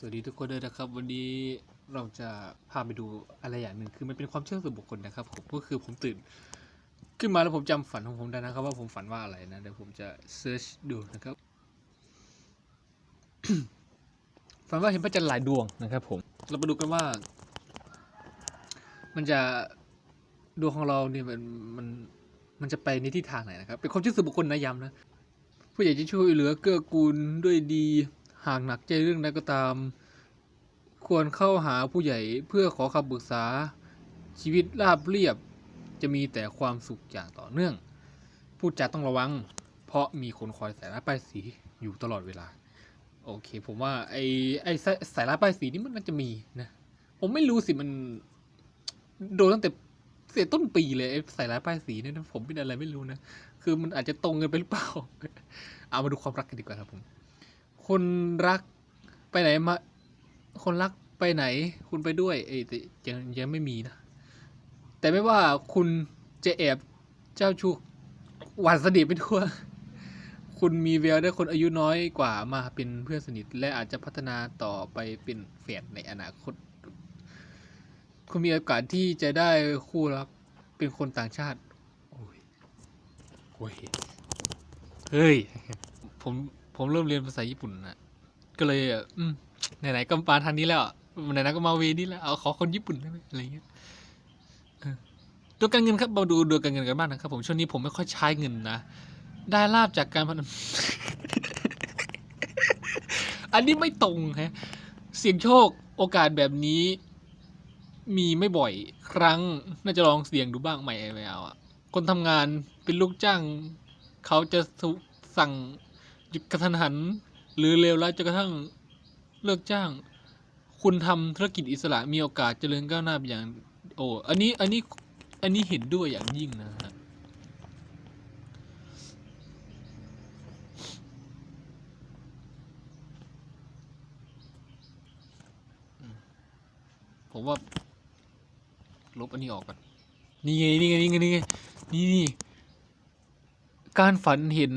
สวัสดีทุกคนด้วยนะครับ วันนี้เราจะพาไปดูอะไรอย่างหนึ่งคือมันเป็นความเชื่อส่วนบุคคลนะครับผมก็คือผมตื่น ขึ้นมาแล้วผมจำฝันของผมได้นะครับ ว่าผมฝันว่าอะไรนะเดี๋ยวผมจะเซิร์ชดูนะครับฝันว่าเห็นพระจันทร์หลายดวงนะครับ ผม เราไปดูกันว่า มันจะดวงของเราเนี่ยมันมันมันจะไปในทิศทางไหนนะครับ เป็นความเชื่อส่วนบุคคลนะย้ำนะผู้ใหญ่จะช่วยเหลือเกื้อกูลด้วยดี หากหนักใจเรื่องใดก็ตาม ควรเข้าหาผู้ใหญ่เพื่อขอคำปรึกษา ชีวิตราบเรียบจะมีแต่ความสุขอย่างต่อเนื่อง พูดจาต้องระวัง เพราะมีคนคอยใส่ร้ายป้ายสีอยู่ตลอดเวลา โอเค ผมว่าไอ้ไอ้สายสายร้ายป้ายสีนี่มันน่าจะมีนะ ผมไม่รู้สิมัน โดนตั้งแต่เสียต้นปีเลยไอ้สายร้ายป้ายสีเนี่ยผมเป็นอะไรไม่รู้นะ คือมันอาจจะตรงกันไปหรือเปล่า เอามาดูความรักกันดีกว่าครับผม คนรักไปไหนมา คนรักไปไหน คุณไปด้วย เอ้ยแต่ยังยังไม่มีนะ แต่ไม่ว่าคุณจะแอบเจ้าชู้หวานสนิทไปทั่ว คุณมีแววได้คนอายุน้อยกว่ามาเป็นเพื่อนสนิท และอาจจะพัฒนาต่อไปเป็นแฟนในอนาคต คุณมีโอกาสที่จะได้คู่รักเป็นคนต่างชาติ โอ้ย โอ้ย เฮ้ย ผม ผมเริ่มเรียนภาษาญี่ปุ่นนะก็เลยอืมไหนๆก็มาทางนี้แล้วไหนๆก็มาเวนี้แล้วเอาขอคนญี่ปุ่นได้ไหมอะไรเงี้ยดวการเงินครับมาดูดวงการเงินกันบ้างนะครับ ผมช่วงนี้ผมไม่ค่อยใช้เงินนะได้ลาบจากการพนันอันนี้ไม่ตรงฮะเสี่ยงโชคโอกาสแบบนี้ มีไม่บ่อยครั้ง น่าจะลองเสี่ยงดูบ้างไหม่ไม่เอาอะคนทำงานเป็นลูกจ้าง เขาจะสั่ง กระทันหัน หรือเลวร้ายจนกระทั่งเลิกจ้าง คุณทำธุรกิจอิสระมีโอกาสเจริญก้าวหน้าอย่าง โอ้อันนี้อันนี้อันนี้เห็นด้วยอย่างยิ่งนะฮะผมว่า ลบอันนี้ออกก่อนนี่ไงนี่ไงนี่ไงนี่ไงนี่นี่การฝันเห็น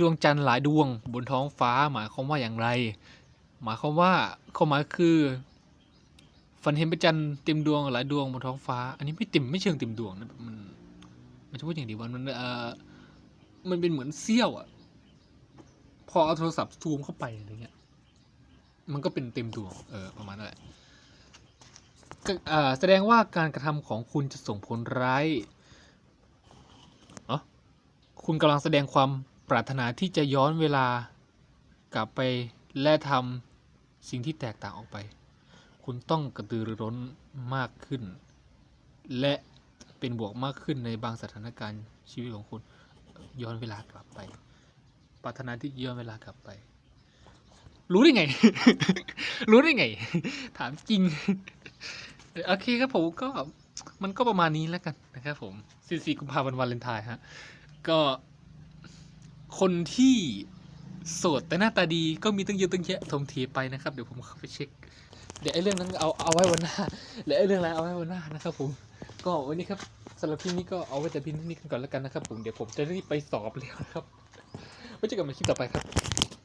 ดวงจันทร์หลายดวงบนท้องฟ้าหมายความว่าอย่างไร หมายความว่าความหมายคือฝันเห็นพระจันทร์เต็มดวงหลายดวงบนท้องฟ้า อันนี้ไม่เต็มไม่เชิงเต็มดวงนะมันมันจะพูดอย่างดีวันมันเออมันเป็นเหมือนเสี้ยวอะพอเอาโทรศัพท์ซูมเข้าไปอะไรเงี้ย มันก็เป็นเต็มดวงเออประมาณนั่นแหละแสดงว่าการกระทำของคุณจะส่งผลร้าย คุณกำลังแสดงความ ปรารถนาที่จะย้อนเวลากลับไปและทำสิ่งที่แตกต่างออกไป คุณต้องกระตือรือร้นมากขึ้น และเป็นบวกมากขึ้นในบางสถานการณ์ชีวิตของคุณ ย้อนเวลากลับไป ปรารถนาที่ย้อนเวลากลับไป รู้ได้ไง รู้ได้ไง ถามจริง โอเคครับผมก็มันก็ประมาณนี้แล้วกันนะครับผม 14 กุมภาพันธ์วาเลนไทน์ฮะ ก็ คนที่โสดแต่หน้าตาดีก็มีตั้งเยอะตั้งแยะทมทีไปนะครับ เดี๋ยวผมเข้าไปเช็ค เดี๋ยวไอ้เรื่องนั้นเอาเอาไว้วันหน้าเดี๋ยวไอ้เรื่องอะไรเอาไว้วันหน้านะครับ ผม ก็วันนี้ครับสำหรับคลิปนี้ก็เอาไว้แต่เพียงเท่านี้กันก่อนแล้วกันนะครับ ผมเดี๋ยวผมจะรีบไปสอบแล้วนะครับไว้เจอกันใหม่คลิปต่อไปครับ